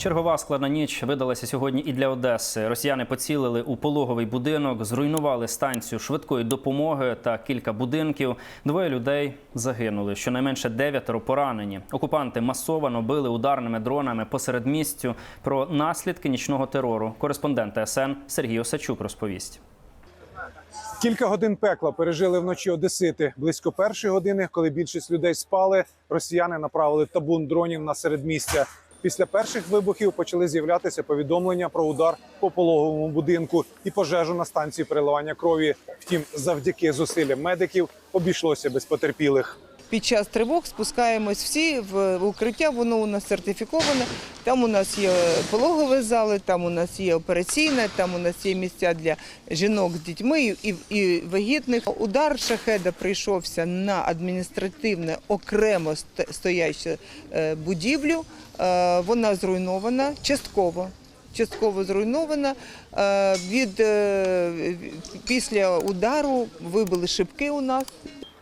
Чергова складна ніч видалася сьогодні і для Одеси. Росіяни поцілили у пологовий будинок, зруйнували станцію швидкої допомоги та кілька будинків. Двоє людей загинули. Щонайменше дев'ятеро поранені. Окупанти масово били ударними дронами посеред місцю. Про наслідки нічного терору. Кореспондент ТСН Сергій Осачук розповість. Кілька годин пекла пережили вночі Одесити. Близько першої години, коли більшість людей спали, росіяни направили табун дронів на середмістя. Після перших вибухів почали з'являтися повідомлення про удар по пологовому будинку і пожежу на станції переливання крові. Втім, завдяки зусиллям медиків обійшлося без потерпілих. Під час тривог спускаємось всі в укриття, воно у нас сертифіковане. Там у нас є пологові зали, там у нас є операційна, там у нас є місця для жінок з дітьми і, і вагітних. Удар шахеда прийшовся на адміністративне окремо ст- стоячу е, будівлю. Е, Вона зруйнована частково. Частково зруйнована. Е, Від, після удару вибили шибки у нас.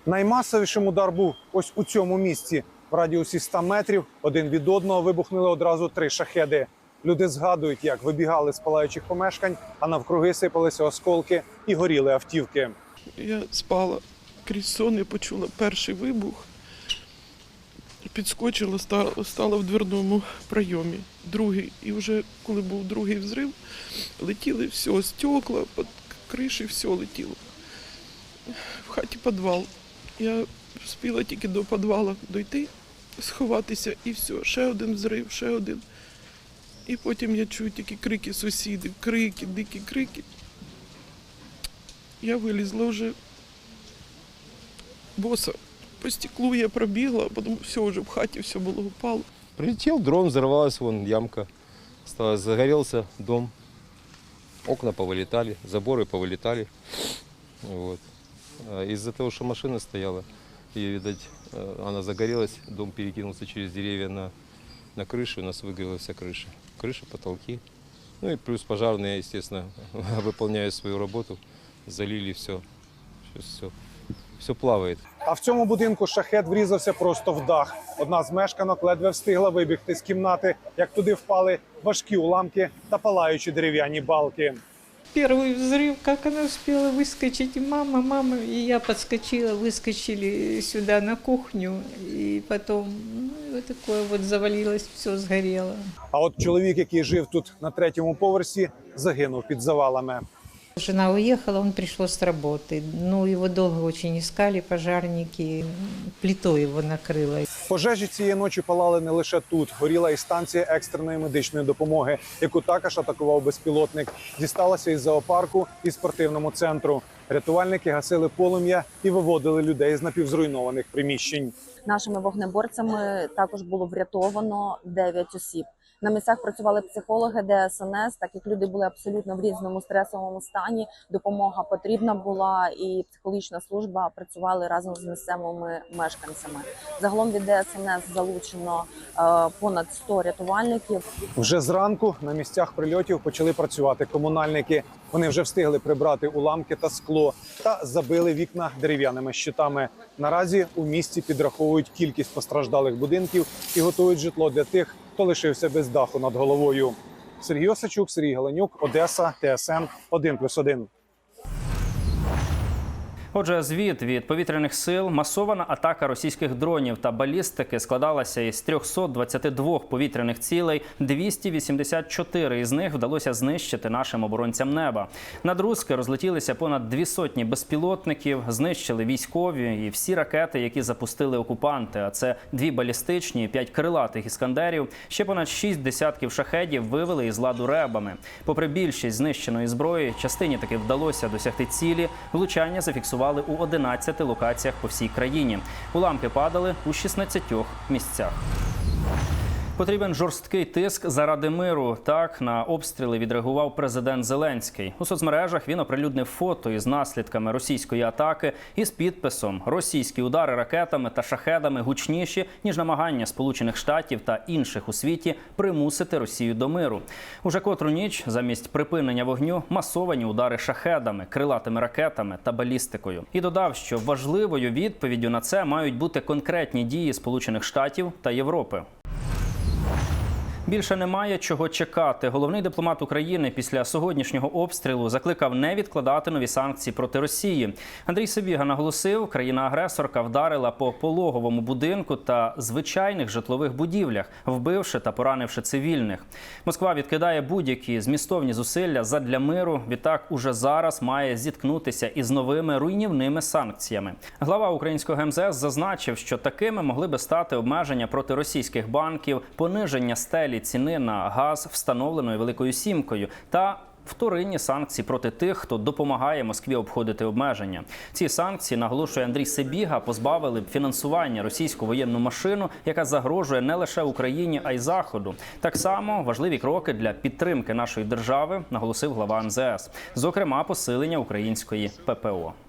Наймасовішим удар був ось у цьому місці. В радіусі 100 метрів один від одного вибухнули одразу три шахеди. Люди згадують, як вибігали з палаючих помешкань, а навкруги сипалися осколки і горіли автівки. Я спала крізь сон, я почула перший вибух. Підскочила, стала в дверному прийомі. Другий. І вже коли був другий взрив, летіли все, стекла, під криші, все летіло. В хаті підвал. Я встигла тільки до підвалу дойти, сховатися і все. Ще один взрив, ще один. І потім я чую тільки крики сусідів, крики, дикі крики. Я вилізла вже боса. По стеклу я пробігла, а потім все вже в хаті все було упало. Прилетел дрон, взорвалась вон ямка. Стало, загорелся дом. Окна повылетали, заборы повылетали. Вот. А Из-за того, что машина стояла, и, видать, э, она загорелась, дом перекинулся через деревья на, на крышу, у нас выгорела вся крыша. Крыша, потолки. Ну и плюс пожарные, естественно, выполняя свою работу, залили все. Сейчас все, все плавает. А в цьому будинку шахет врізався просто в дах. Одна з мешканок ледве встигла вибігти з кімнати, як туди впали важкі уламки та палаючі дерев'яні балки. Первый взрыв, как она успела выскочить, и мама, мама, и я подскочила, выскочили сюда на кухню, и потом ну, и вот такое вот завалилось, все сгорело. А от чоловік, який жив тут на третьому поверсі, загинув під завалами. Жена уехала, он пришел с работы. Ну, его долго очень искали пожарники, плитой его накрыло. Пожежі цієї ночі палали не лише тут. Горіла і станція екстреної медичної допомоги, яку також атакував безпілотник. Дісталася із зоопарку і спортивному центру. Рятувальники гасили полум'я і виводили людей з напівзруйнованих приміщень. Нашими вогнеборцями також було врятовано 9 осіб. На місцях працювали психологи ДСНС, так як люди були абсолютно в різному стресовому стані. Допомога потрібна була, і психологічна служба працювали разом з місцевими мешканцями. Загалом від ДСНС залучено е, понад 100 рятувальників. Вже зранку на місцях прильотів почали працювати комунальники. Вони вже встигли прибрати уламки та скло та забили вікна дерев'яними щитами. Наразі у місті підраховують кількість постраждалих будинків і готують житло для тих, хто лишився без даху над головою. Сергій Осачук, Сергій Галенюк, Одеса, ТСН 1+,1. Отже, звіт від повітряних сил, масована атака російських дронів та балістики складалася із 322 повітряних цілей. 284 із них вдалося знищити нашим оборонцям неба. Над Руське розлетілися понад дві сотні безпілотників, знищили військові і всі ракети, які запустили окупанти. А це дві балістичні, п'ять крилатих іскандерів. Ще понад шість десятків шахедів вивели із ладу ребами. Попри більшість знищеної зброї, частині таки вдалося досягти цілі. Влучання зафіксували у 11 локаціях по всій країні. Уламки падали у 16 місцях. Потрібен жорсткий тиск заради миру. Так на обстріли відреагував президент Зеленський. У соцмережах він оприлюднив фото із наслідками російської атаки із підписом: Російські удари ракетами та шахедами гучніші ніж намагання Сполучених Штатів та інших у світі примусити Росію до миру. Уже котру ніч замість припинення вогню масовані удари шахедами, крилатими ракетами та балістикою. І додав, що важливою відповіддю на це мають бути конкретні дії Сполучених Штатів та Європи. Більше немає чого чекати. Головний дипломат України після сьогоднішнього обстрілу закликав не відкладати нові санкції проти Росії. Андрій Собіга наголосив, країна-агресорка вдарила по пологовому будинку та звичайних житлових будівлях, вбивши та поранивши цивільних. Москва відкидає будь-які змістовні зусилля задля миру. Відтак уже зараз має зіткнутися із новими руйнівними санкціями. Глава українського МЗС зазначив, що такими могли би стати обмеження проти російських банків, пониження стелі ціни на газ, встановленої великою сімкою, та Вторинні санкції проти тих, хто допомагає Москві обходити обмеження. Ці санкції, наголошує Андрій Себіга, позбавили б фінансування російську воєнну машину, яка загрожує не лише Україні, а й Заходу. Так само важливі кроки для підтримки нашої держави, наголосив глава МЗС, зокрема посилення української ППО.